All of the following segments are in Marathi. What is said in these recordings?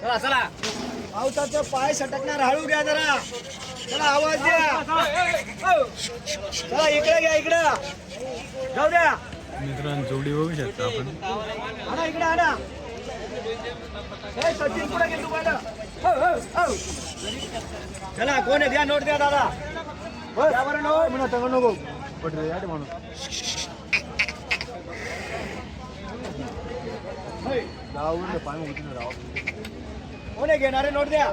चला चला. पावसाचं पाय सटकणार हळू घ्या जरा. चला आवाज द्या. चला इकडे घ्या इकडे. जाऊ द्या. मित्रांनो जोडी बघू शकता आपण. आणा इकडे आणा. सचिन पुढे तू पहिलं. हो, हो, हो. चला कोण आहे? द्या नोट द्या दादा. बरं नोट. म्हणा तंग नको. पटरे या म्हणून आहे घेणारे नोट द्या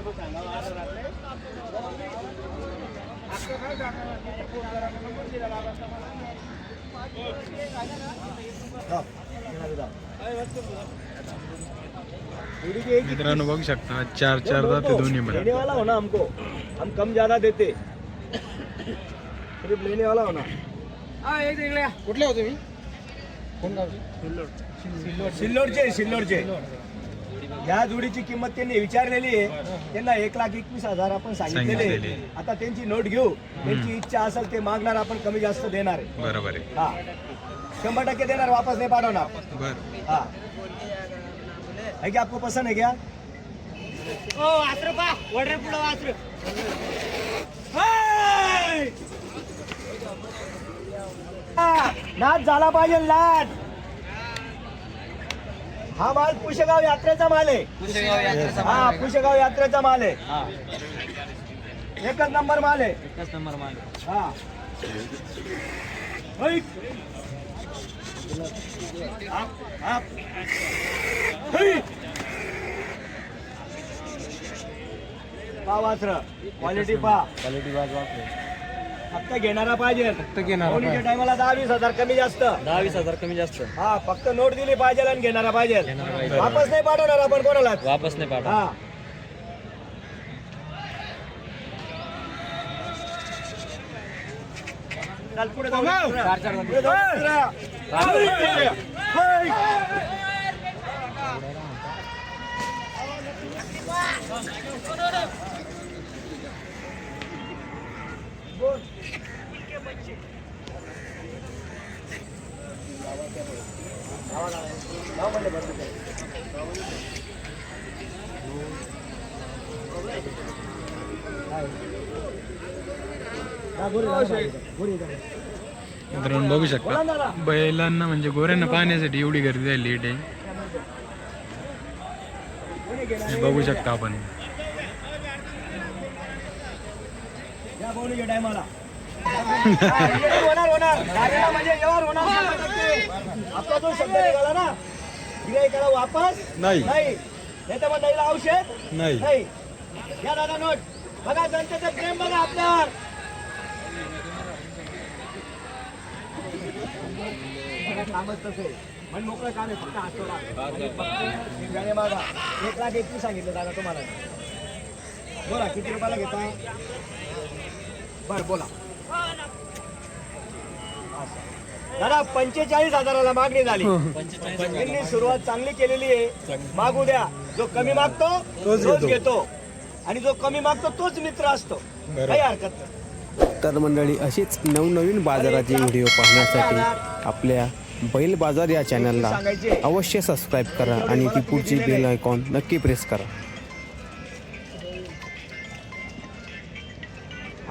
हा, घेणारे द्या. एक ही मित्रांनो बघू शकता चार चार जाते दोन्ही लेने पण वाला हो ना हमको। हम कम ज्यादा देते। सिर्फ लेने वाला हो ना कुठले हो तुम्ही सिल्लोडचे सिल्लोडचे. या जोडीची किंमत त्यांनी विचारलेली आहे. त्यांना एक लाख एकवीस हजार आपण सांगितलेले सांगितलेली. आता त्यांची नोट घेऊ. त्यांची इच्छा असेल ते मागणार आपण कमी जास्त देणार आहे. बरोबर आहे. हा. शंभर टक्के देणार वापस नाही पाठवणार. बर. हाँ. है क्या आपको पसंद है? क्या ओ वासरू पा. वडरे पुढं वासरू. हाय! हा, नाच झाला पाहिजे नाच हा माल पुशेगाव यात्रेचा माल आहे. हा पुशेगाव यात्रेचा माल आहे. एकच नंबर माल आहे. एकच नंबर माल हा. पहा वासर. क्वालिटी पहा क्वालिटी बाज वापरे फक्त घेणारा पाहिजे फक्त घेणार टायमाला दहा वीस हजार कमी जास्त दहा वीस हजार कमी जास्त हा फक्त नोट दिली पाहिजे आणि घेणारा पाहिजे घेणारा पाहिजे. वापस नाही पाठवणार आपण कोणाला वापस नाही पाठवा हा चल पुढे जाऊ चार चार पुढे जाऊ दुसरा. हाय. नाव म्हणले बरं तुझं. हा, गोरी जाऊ, गोरी जाऊ. मित्रांनो बघू शकता. बैलांना म्हणजे गोऱ्यांना पाहण्यासाठी एवढी गर्दी आहे लेट आहे बघू शकता आपण. टायमाला होणार होणार गाडीला म्हणजे व्यवहार होणार शंभर टक्के. आपला जो शब्द निघाला ना गिराईकाला वापस नाही. नाही. नाही तर मग नाहीला औषध नाही. नाही. या दादा नोट. बघा जनतेचं प्रेम बघा आपल्यावर. बघा, कामच तसं आहे. मन मोकळं काम आहे फक्त. एक गाणे मागा एक लाख एकवीस सांगितलं दादा तुम्हाला. बोला किती रुपयाला घेता बर बोला. दादा पंचेचाळीस हजाराला मागणी झाली. त्यांनी सुरुवात चांगली केलेली आहे. मागू द्या. जो कमी मागतो तोच घेतो. आणि जो कमी मागतो तोच मित्र असतो. काही हरकत नाही. तर मंडळी अशीच नवनवीन बाजाराचे व्हिडिओ पाहण्यासाठी आपल्या बैल बाजार या चॅनलला अवश्य सबस्क्राईब करा आणि ती पुढची बेल आयकॉन नक्की प्रेस करा.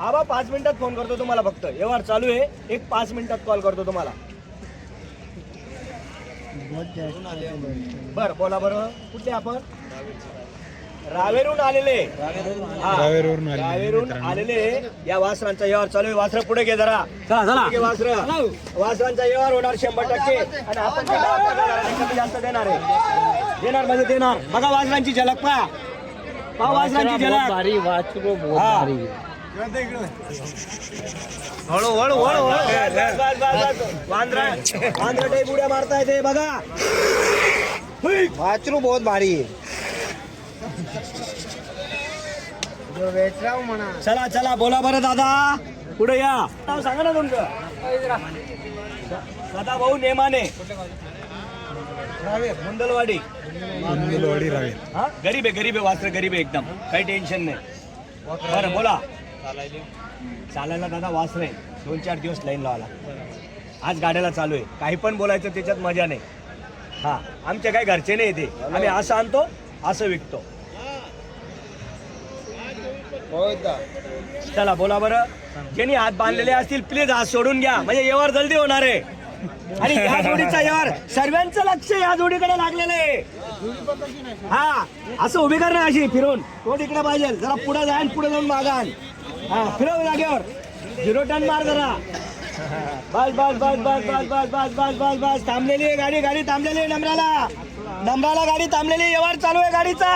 हा बा पाच मिनिटात फोन करतो तुम्हाला फक्त. व्यवहार चालू आहे. एक पाच मिनिटात कॉल करतो तुम्हाला. बर बोला बरं. कुठले आपण? रावेरून आलेले. हा. रावेरवरून आलेले रावेरून. आलेले. या वासरांचा व्यवहार चालू आहे. वासर पुढे घे जरा. पुढे घे वासर. वासरांचा व्यवहार होणार शंभर टक्के. आणि आपण दहा कमी जास्त देणार आहे. देणार म्हणजे देणार. बघा वासरांची झलक पहा. पहा वासरांची झलक. भारी बहुत हा. भारी. हळू हळू हळू वांद्रा वांद्रा टाईप उड्या मारताय ते बघा वाचरू बहुत भारी वेचराव म्हणा चला चला बोला बरं दादा. पुढे या. नाव सांगा ना तुमचं. सदा भाऊ नेमाने. मुंदलवाडी कुंदलवाडी रावेर. हा? गरीब आहे गरीब आहे वास्त्र गरीब आहे एकदम. काही टेन्शन नाही. बरं बोला. चालायला. दादा वास नाही. दोन चार दिवस लाईन लावायला. आज गाड्याला चालू आहे. काही पण बोलायचं त्याच्यात मजा नाही. हा आमच्या काही घरचे नाही ते. आम्ही असं आणतो असं विकतो. चला बोला बरं. ज्यांनी हात बांधलेले असतील प्लीज हात सोडून घ्या. म्हणजे येवार जल्दी होणार आहे. आणि या जोडीचा यावर सर्वांचं लक्ष या जोडीकडे लागलेलं आहे. हा असं उभी करणार अशी फिरून. तो तिकडे पाहिजे जरा पुढे जाय पुढे जाऊन मागान हा फिरव जागेवर. झिरो टन मार जरा. बस बस बस बस बस बस बस बस बस बस. थांबलेली आहे गाडी गाडी थांबलेली आहे नंबराला नंबराला गाडी थांबलेली व्यवहार चालू आहे गाडीचा.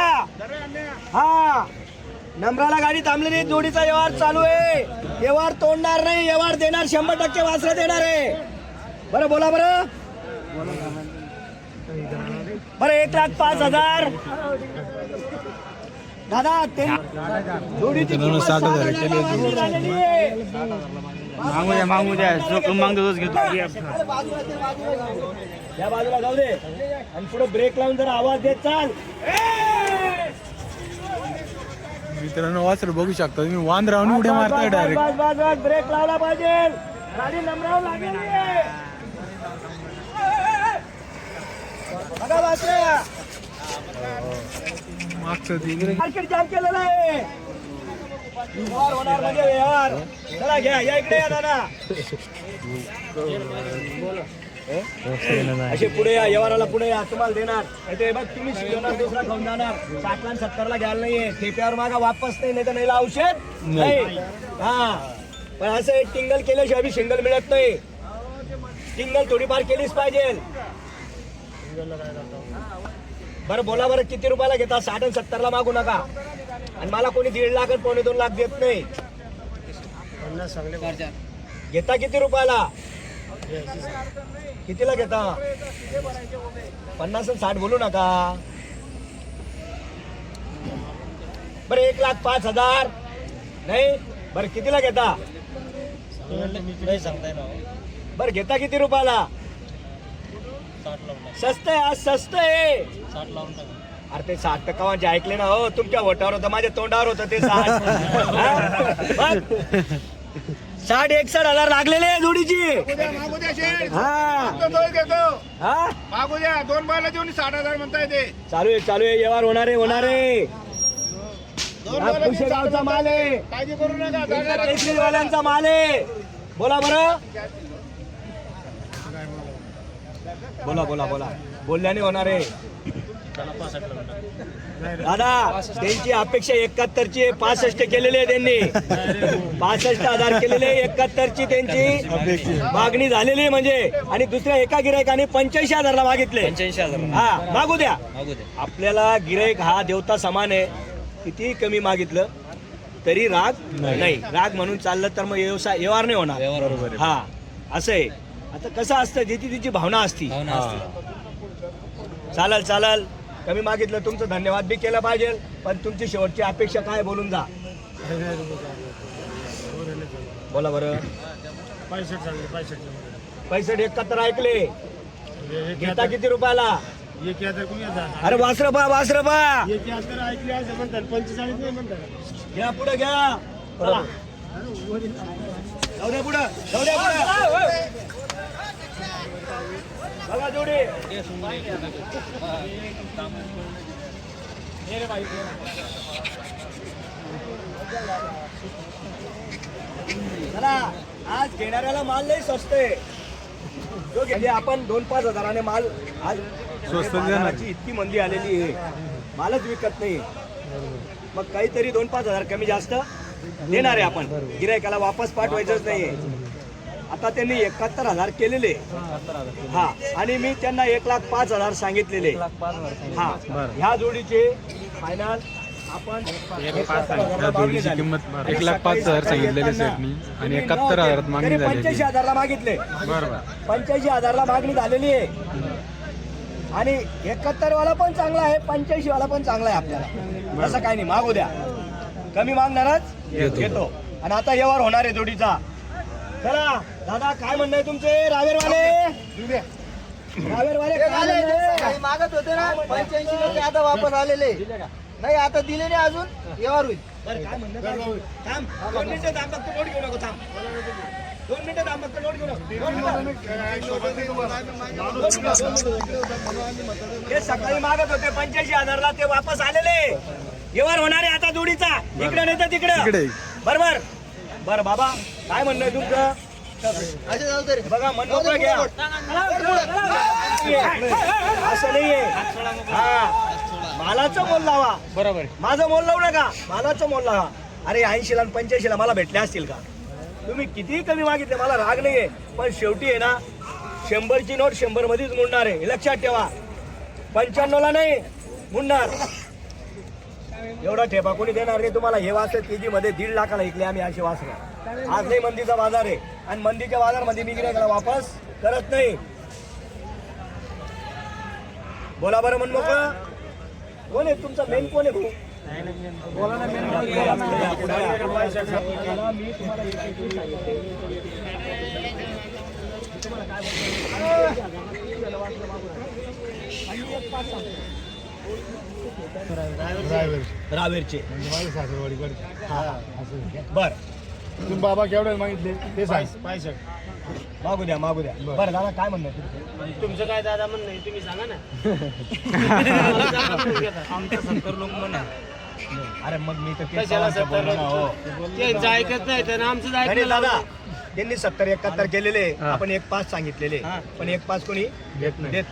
हा. नंबराला गाडी थांबलेली जोडीचा व्यवहार चालू आहे. व्यवहार तोडणार नाही. व्यवहार देणार. शंभर टक्के वासरं देणार आहे. बरं बोला बरं. बरं एक लाख पाच हजार. दादा ते जोडीची मित्रांनो, किंमत साठ हजार साठ केली हजार जोडी. झालेली आहे. मागू द्या मागू द्या. जो कमी मागतो तोच घेतो. अरे बाजूला ते, बाजूला जाऊ दे. या बाजूला जाऊ दे. आणि पुढे ब्रेक लावून जरा आवाज देत चाल. ए! मित्रांनो वासर बघू शकता. तुम्ही वांद्रावून उड्या मारताय डायरेक्ट बस, बस, बस, ब्रेक लावला पाहिजे. गाडी बघा मागचं ते मार्केट जाम केलेलं आहे. व्यवहार होणार म्हणजे व्यवहार चला घ्या या इकडे या दादा. असे पुढे या व्यवहाराला पुढे या तुम्हाला देणार. नाही ते बघ तुम्ही शिकवणार दुसरा खाऊन जाणार. साठला आणि सत्तरला घ्यायला नाहीये. ठेप्यावर मागा वापस नाही नाही तर नाही. औषध नाही. हा. पण असं एक टिंगल केल्याशिवाय बी शिंगल मिळत नाही. टिंगल थोडीफार केलीच पाहिजे. बरं बोला बरं किती रुपयाला घेता? साठ आणि सत्तरला मागू नका. आणि मला कोणी दीड लाख आणि पावणे दोन लाख देत नाही. घेता किती रुपयाला? कितीला घेता? पन्नास आणि साठ बोलू नका. बरं एक लाख पाच हजार. नाही? बरं कितीला घेता? बरं घेता किती रुपयाला? स्वस्त आहे आज स्वस्त आहे. अरे ते साठ टक्का जे ऐकले ना हो तुमच्या वटावर होतं माझ्या तोंडावर होतं ते साठ. हा? बघ. साठ एकसठ हजार लागलेले आहे जोडीची. मागू द्या शेठ. हा. तो तोच घेतो हा? मागू द्या दोन बायला देऊन साठ हजार म्हणता येते चालू आहे चालू आहे व्यवहार होणार आहे होणार आहे. दोन हा बायला देऊन पुशेगावचा माल आहे. काळजी करू नका केसरीवाल्यांचा माल आहे. बोला बरं. बोला बोला बोला. बोलल्याने होणार आहे. दादा त्यांची अपेक्षा एकाहत्तरची आहे. पासष्ट केलेली आहे त्यांनी. पासष्ट हजार केलेले एकाहत्तरची त्यांची. मागणी झालेली आहे म्हणजे. आणि दुसऱ्या एका गिरायकाने पंच्याऐंशी हजारला मागितले. पंच्याऐंशी हजार हा मागू द्या. मागू द्या. आपल्याला गिराईक हा देवता समान आहे. किती कमी मागितलं तरी राग नाही. राग म्हणून चाललं तर मग व्यवसाय व्यवहार नाही होणार. हा असं आहे. आता कसं असतं ज्याची तिची भावना असती. भावना असते. चालल चालल. कमी मागितलं तुमचं धन्यवाद बी केलं पाहिजे. पण तुमची शेवटची अपेक्षा काय बोलून जा. बोला बरं. पैसे एकाहत्तर ऐकले. घेता किती रुपयाला? अरे वासर बा वासर बा घ्या पुढे घ्या. चला. द्या पुढं पुढं. बघा जोडी. चला आज घेणाऱ्याला माल नाही स्वस्त आहे. जो घेतले आपण दोन पाच हजाराने माल आज. बाजाराची इतकी मंदी आलेली आहे. मालच विकत नाही. मग काहीतरी दोन पाच हजार कमी जास्त. देणार आहे आपण. गिरायकाला वापस पाठवायचंच नाहीये. आता त्यांनी एकाहत्तर हजार केलेले. हा आणि मी त्यांना एक लाख पाच हजार सांगितलेले. हा ह्या जोडीचे फायनल आपण त्या जोडीची किंमत एक लाख पाच हजार सांगितलेली सेटनी आणि एकाहत्तर हजारात मागणी झाली पंच्याऐंशी हजारला मागितले. बरोबर पंच्याऐंशी हजारला मागणी झालेली आहे. आणि एकाहत्तर वाला पण चांगला आहे पंच्याऐंशी वाला पण चांगला आहे आपल्याला. असं काही नाही. मागू द्या. कमी मागणारच. घेतो आणि आता व्यवहार होणार आहे जोडीचा. चला दादा काय म्हणणं आहे तुमचे? रावेरवाले? रावेरवाले? मागत होते ना पंच्याऐंशी टक्के आता वापस आलेले. नाही आता दिले नाही अजून. व्यवहार होईल. काय म्हणणं? थांब दोन मिनिटं थांब फक्त नोट घेऊ नको थांब. दोन मिनिटं थांब फक्त नोट घेऊ नको. दोन मिनिटं. हे सकाळी मागत होते पंच्याऐंशी हजारला ते वापस आलेले. व्यवहार होणार आहे आता जोडीचा. इकडे नाही तर तिकडे. बरोबर? बर बाबा काय म्हणणं तुमचं? असे जाऊ दे रे. बघा मन मोकळं घ्या असं नाहीये. हा. मालाचं मोल लावा. बरोबर. माझं मोल लावू नका. मालाचं मोल लावा. अरे ऐंशीला आणि पंच्याऐंशीला मला भेटले असतील का? तुम्ही कितीही कमी मागितले मला राग नाहीये. पण शेवटी आहे ना शंभरची नोट शंभर मध्येच मुडणार आहे. हे लक्षात ठेवा. पंच्याण्णवला नाही मुडणार. एवढा ठेपा कोणी देणार नाही. तुम्हाला हे वास के जी मध्ये दीड लाखाला ऐकले आम्ही असे वाचले. आज नाही मंदीचा बाजार आहे. आणि मंदीच्या बाजारमध्ये मी गिरायकाला वापस करत नाही. बोला बरं म्हण मग कोण आहे तुमचा मेन कोण आहे भाऊ? बोला ना main रावेरचे बर. तुम्ही बाबा केवढे मागितले? ते सांग. मागू द्या मागू द्या. बरं. दादा काय म्हणणं आहे? तुमचं? काय दादा म्हणणं आहे? तुम्ही सांगा ना. आमचं सत्तर लोक म्हणा. अरे मग मी तर तेच कशाला सांगायचं सत्तर बोललो ना, हो. त्यांचं ऐकत नाही तर आमचं ऐकलं दादा त्यांनी सत्तर एकाहत्तर केलेले आपण एक पाच सांगितलेले. पण एक पाच कोणी देत नाही.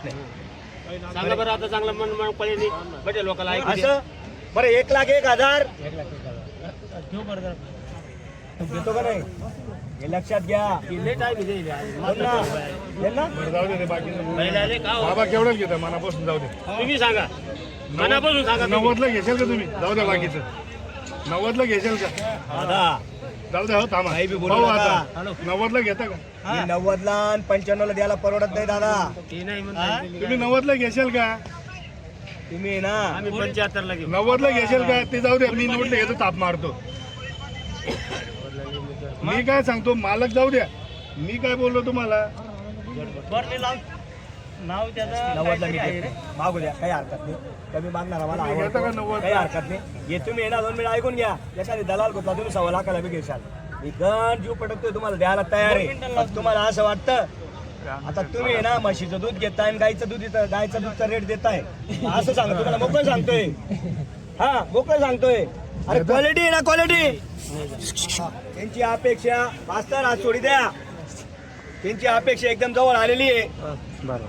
सांगा बरं आता चांगलं मन मन पडले बटे लोकांना. असं? बरं एक लाख एक हजार? का नाही? हे लक्षात घ्या. ना. जाऊ दे रे बाकी. हो? बाबा केवढं घेता मनापासून जाऊ दे. तुम्ही सांगा. मनापासून सांगा. नव्वदला घेशाल का तुम्ही? जाऊ द्या बाकीचं. नव्वदला घेशाल का? दादा जाऊ द्या हो थांबा. काही बी बोलू पाहू नका. आता. नव्वदला घेता का? मी नव्वदला आणि पंच्याण्णवला द्यायला परवडत नाही दादा. ते नाही म्हणतात तुम्ही नव्वदला घेशाल का? तुम्ही ना? आम्ही पंच्याहत्तरला घेऊ. नव्वदला घेशाल का? ते जाऊ द्या मी नोटला घेतो ताप मारतो. मी काय सांगतो मालक जाऊ द्या. मी काय बोललो तुम्हाला? नाव त्याचं नव्वदला मी काहीतरी आहे देत रे. नाही. मागू द्या काही हरकत नाही. कमी मागणार आवडतो नव्वद? काही हरकत नाही. हे तुम्ही येणार दोन मिनिट ऐकून घ्या. एखादी दलाल गुतला तुम्ही सव्वा लाखाला बी घेशाल. मी गण जीव पटकतोय तुम्हाला द्यायला तयार आहे. पण तुम्हाला असं वाटतं आता तुम्ही आहे ना म्हशीचं दूध घेताय आणि गाईचं दूध देताय गायचं दूधचा रेट देताय. असं सांगतो तुम्हाला मोकळं सांगतोय. हा मोकळं सांगतोय. अरे क्वालिटी आहे ना क्वालिटी त्यांची अपेक्षा मास्तर आज सोडी द्या. त्यांची अपेक्षा एकदम जवळ आलेली आहे.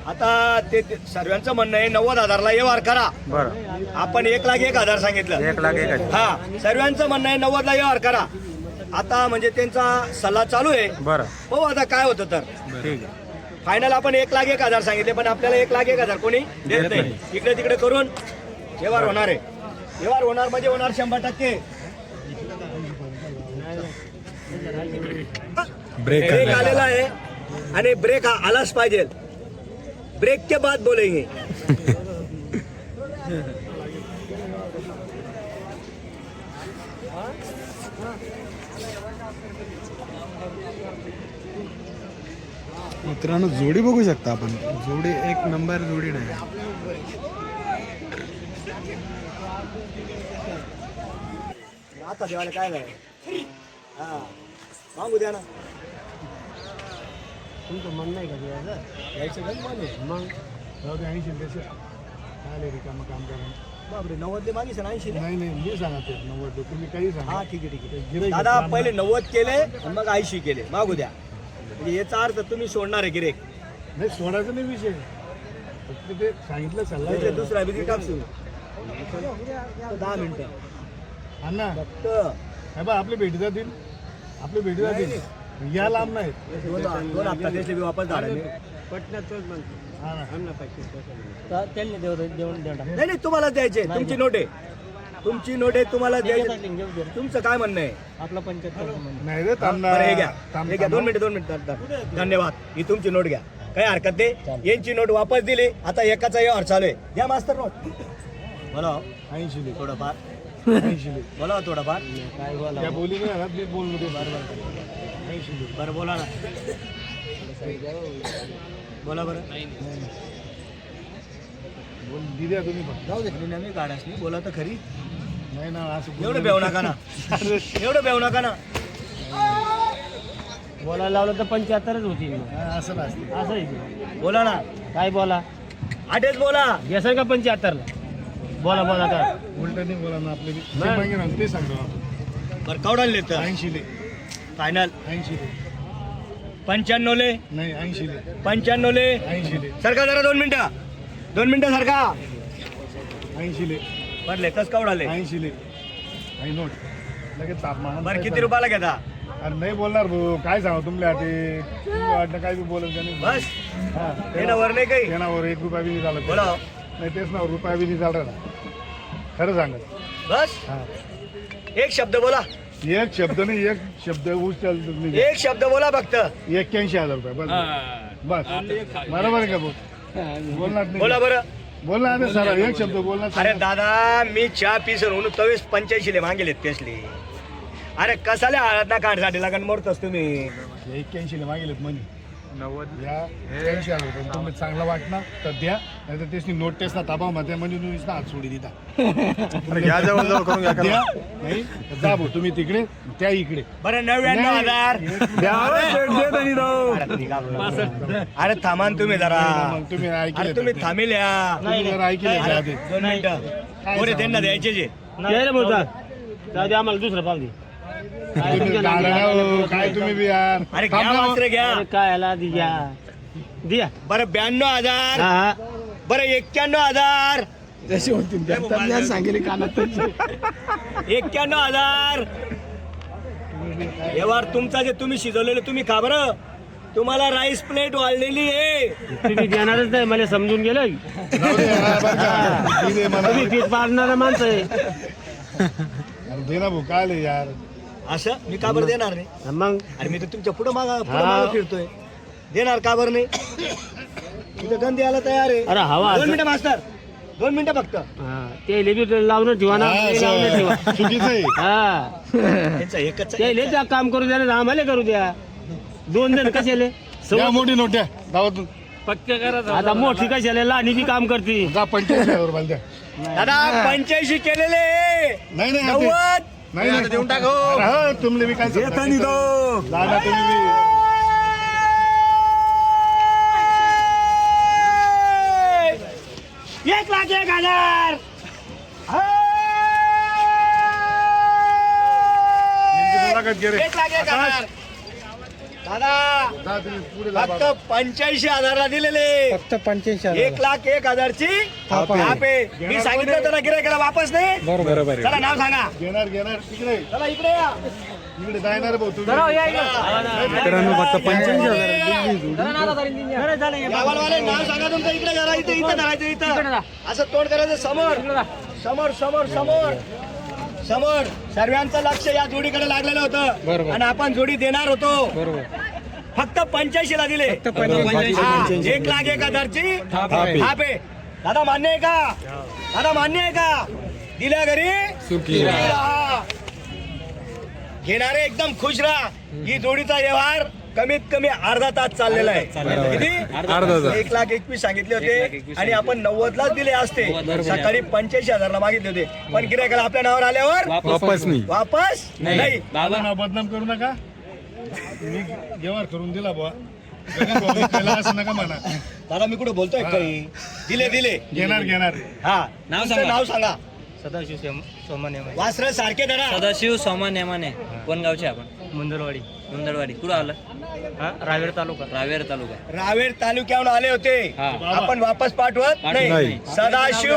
आता ते सर्वांचं म्हणणं आहे नव्वद हजारला व्यवहार करा बरं. आपण एक लाख एक हजार सांगितलं. एक लाख एक. हा सर्वांचं म्हणणं आहे नव्वदला व्यवहार करा आता म्हणजे त्यांचा सल्ला चालू आहे. बरं. हो आता काय होतं तर? ठीक आहे. फायनल आपण एक लाख एक हजार सांगितले पण आपल्याला एक लाख एक हजार कोणी देत नाही. इकडे तिकडे करून व्यवहार होणार आहे. व्यवहार होणार म्हणजे होणार शंभर टक्के. ब्रेक ब्रेक आलेला आहे. आणि ब्रेक हा आलाच पाहिजे. ब्रेक के बाद बोलेंगे। मित्रांनो जोडी बघू शकता आपण. जोडी एक नंबर जोडी नाही. आता देवाला काय झालं हा. मागू द्या ना. तुमचं म्हणणं आहे का द्यायचं? यायचं का? मागे. मग? जाऊ द्या ऐंशी देशे आले रिकामं काम करा बापरे नव्वदले मागे सर ऐंशी नाही नाही मी सांगा ते नव्वद तुम्ही काही सांगा. हा ठीक आहे ठीक आहे. दादा पहिले नव्वद केले आणि मग ऐंशी केले. मागू द्या. म्हणजे याचा अर्थ तुम्ही सोडणार आहे गिरेक नाही सोडायचा नाही विषय. फक्त ते सांगितलं सल्ला. दुसरा बिजी टाकशील दहा मिनिटं. अण्णा. फक्त. हे बा आपले भेटी जातील आपले भेटी जातील या लांब नाहीत. दोन हप्ता वापस झाले पटण्यात तोच म्हणतो. हा ना. आम्ही पाचशे तर त्यांनी देऊ देऊन देऊन टाका. नाही नाही तुम्हाला द्यायचे. तुमची नोट. आहे तुमची नोट आहे तुम्हाला द्यायची. घेऊ घेऊ दे. तुमचं काय म्हणणं आहे? आपला. नाही रे बरं हे घ्या. थांब, हे घ्या. दोन. मिनिटं दोन मिनिटं धन्यवाद. ही तुमची नोट घ्या. काही हरकत नाही. यांची नोट वापस दिली. आता एकाचा व्यवहार चालू आहे. घ्या मास्तर नोट. बोला. ऐंशी ले थोडंफार. ऐंशी ले बोला थोडंफार. काय बोला त्या बोली नाही ना मी बोललो ते ऐंशी ले बरं बोला ना. बोला बरं. बोल दिल्या तुम्ही पण. जाऊ दे मी गाड्यास नाही बोला तर खरी. नाही ना असं एवढं बेव नका ना. एवढं बेव नका ना. बोलायला लावलं तर पंच्याहत्तरच होती मग. हा, असं नसते असं आहे. ते. बोला ना. काय बोला? आठच बोला. घ्याल का पंच्याहत्तरला. बोला बोला काय? उलट नाही बोला ना आपले बी. ते मागे ना ते सांगतो ना बरं कवडाले तर ऐंशी ले फायनल ऐंशी ले पंच्याण्णव ले नाही ऐंशी ले पंच्याण्णव ले ऐंशी ले सरका जरा दोन मिनिटं. दोन मिनिटं सरका. ऐंशी ले बरले कस कवडाले ऐंशी ले आई नोट. लगेच तापमान बरं किती रुपयाला घेता? अरे नाही बोलणार भाऊ. काय सांगू तुमल्या ते वाटलं काय बी बोलत त्याने बस. हा येणं वर नाही काही. त्यानावर एक रुपया बी नाही झाला. बोला. नाही तेच ना रुपया बी नाही झाला. ना खरं सांगत बस. हा. एक शब्द बोला. एक शब्द नाही एक शब्द उचल तुम्ही एक शब्द बोला फक्त. एक्क्याऐंशी हजार रुपये बस. बस. बरोबर आहे का भाऊ? बोलणार नाही. बोला बरं. बोलणार नाही सर एक शब्द बोलणार अरे दादा मी चहा पिसन म्हणून तवेस पंच्याऐंशी ले मागेलेत तेसली अरे कसाले आळत ना काढसाठी लागण मोडतोस तुम्ही. एक्क्याऐंशी ला मागेलेत या एक्क्याऐंशी हजार रुपये तुम्ही चांगला वाटणार तर द्या. नाही तर त्याची नोट टेस्ट ना ताबा मध्ये म्हणजे तुम्ही हात सोडी देता. द्या. नाही तर जा भाऊ तुम्ही तिकडे त्या इकडे. बरं नव्याण्णव हजार. अरे थांबान तुम्ही जरा. मग तुम्ही ऐकले अरे तुम्ही थांबेल या तुम्ही जरा ऐकले का आधी? दोन मिनिटं. पुरे त्यांना द्यायचे जे. यायला बोलतात. आम्हाला दुसरं पाव दे. तुम्ही हो, काय तुम्ही बी यार अरे घ्या थांब ना. वासरे घ्या. अरे काय याला दिया? दिया. बरं ब्याण्णव हजार. हा. बरं एक्क्याण्णव हजार. एक्क्याण्णव हजार. व्यवहार तुमचा जे तुम्ही शिजवलेले तुम्ही खा बरं. तुम्हाला राईस प्लेट वाढलेली आहे. तुम्ही देणारच नाही मला समजून गेलं जाऊ दे यार, बरं का? ठीक आहे मला. तुम्ही पीठ पाडणारा माणसं आहे. अरे दे ना भाऊ काय यार? असं मी का बरं देणार नाही. मग? अरे मी तर तुमच्या पुढं मागा पुढं हा. मागं फिरतोय. देणार का बरं नाही. तुझं गंध यायला तयार आहे. अरे हवा दोन मिनिटं मास्तर. दोन मिनिटं फक्त. हा, ते लेबी लावून ठेवा ना. हा, ते लावून ठेवा. असं चुकीचं आहे. हा. त्यांचं एकच ते त्या काम करू द्या ना आम्हाला करू द्या. दोन जण कशाले? द्या मोठी नोट द्या गावातून. पक्के करा आता मोठी कशाले? लहानी बी काम करते. जा पंच्याऐंशी हजार रुपयाला द्या. दादा पंच्याऐंशी केलेले नाही नाही आता- नव्वद नाही नाही. देऊन टाको तुमले मी काय सांगतो? जा ना तुम्ही बी. एक लाख एक हजार. यांची मुलाखत घे रे. एक लाख एक हजार. दादा फक्त. पंच्याऐंशी हजारला दिलेले. फक्त पंच्याऐंशी एक लाख एक हजारची. थाप आहे. मी सांगितलं ना गिरायकाला वापस नाही बरोबर आहे. चला नाव सांगा. घेणार घेणार. तिकडे. चला इकडे या. इकडे जाणार भाऊ तुम्ही. मित्रांनो फक्त पंच्याऐंशी हजार गावालवाले नाव सांगा तुमचं. इकडे जरा इथे इथं धरायचं इथं. असं तोंड करायचं समोर. समोर समोर समोर. समोर सर्वांचं लक्ष या जोडीकडे लागलेलं होतं. आणि आपण जोडी देणार होतो. फक्त पंच्याऐंशी. ला दिले एक लाख एक हजारची थाप आहे. दादा मान्य आहे का? दादा मान्य आहे का? दिल्या घरी. घेणारे एकदम खुश राहा. ही जोडीचा व्यवहार कमीत कमी अर्धा तास चाललेला आहे. किती? अर्धा तास. एक लाख एकवीस सांगितले होते आणि आपण नव्वद लाच दिले असते. सकाळी पंच्याऐंशी हजारला मागितले होते. पण गिरायकाला आपल्या नावावर आल्यावर? वापस नाही. वापस नाही. नाव बदनाम करू नका. मी व्यवहार करून दिला बुवा. असं नका म्हणा. दादा मी कुठे बोलतोय काही? दिले दिले. घेणार घेणार. हा. नाव सांगा. नाव सांगा. सदाशिव सोमाने वासर सारखे दादा सदाशिव सोमा नेमाने. कोण गावचे आपण? मुंदरवाडी मुंदडवाडी कुठं आलं? हा रावेर तालुका. रावेर तालुका. रावेर तालुक्याहून आले होते. हा. आपण वापस पाठवत नाही. नाही. सदाशिव.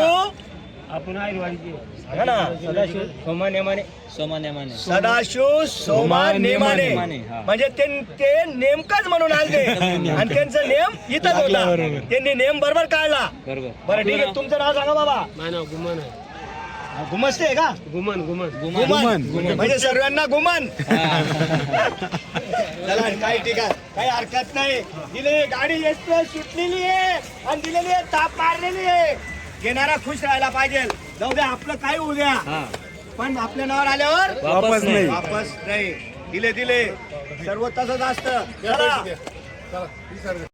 आपण आयुर्वाडीची सांगा ना. सदाशिव सोमा नेमाने. सोमा नेमाने. सदाशिव सोमा नेमाने. नेमाने, हा. म्हणजे ते ते नेमकंच म्हणून आले. आणि त्यांचा नेम इथंच होता. त्यांनी नेम बरोबर काढला. बरोबर. बरं ठीक आहे. तुमचं नाव सांगा बाबा. माझं नाव गुमान आहे. गुमस्ते आहे का? गुमान गुमान गुमन म्हणजे सर्वांना गुमन चला काही ठीक आहे काही हरकत नाही. दिले गाडी एक्सप्रेस सुटलेली आहे आणि दिलेली आहे ताप मारलेली आहे. घेणारा खुश राहायला पाहिजे. जाऊ द्या आपलं काय होऊ द्या. पण आपल्या नावावर आल्यावर वापस नाही. वापस नाही. दिले दिले. सर्व तसंच असतं. चला.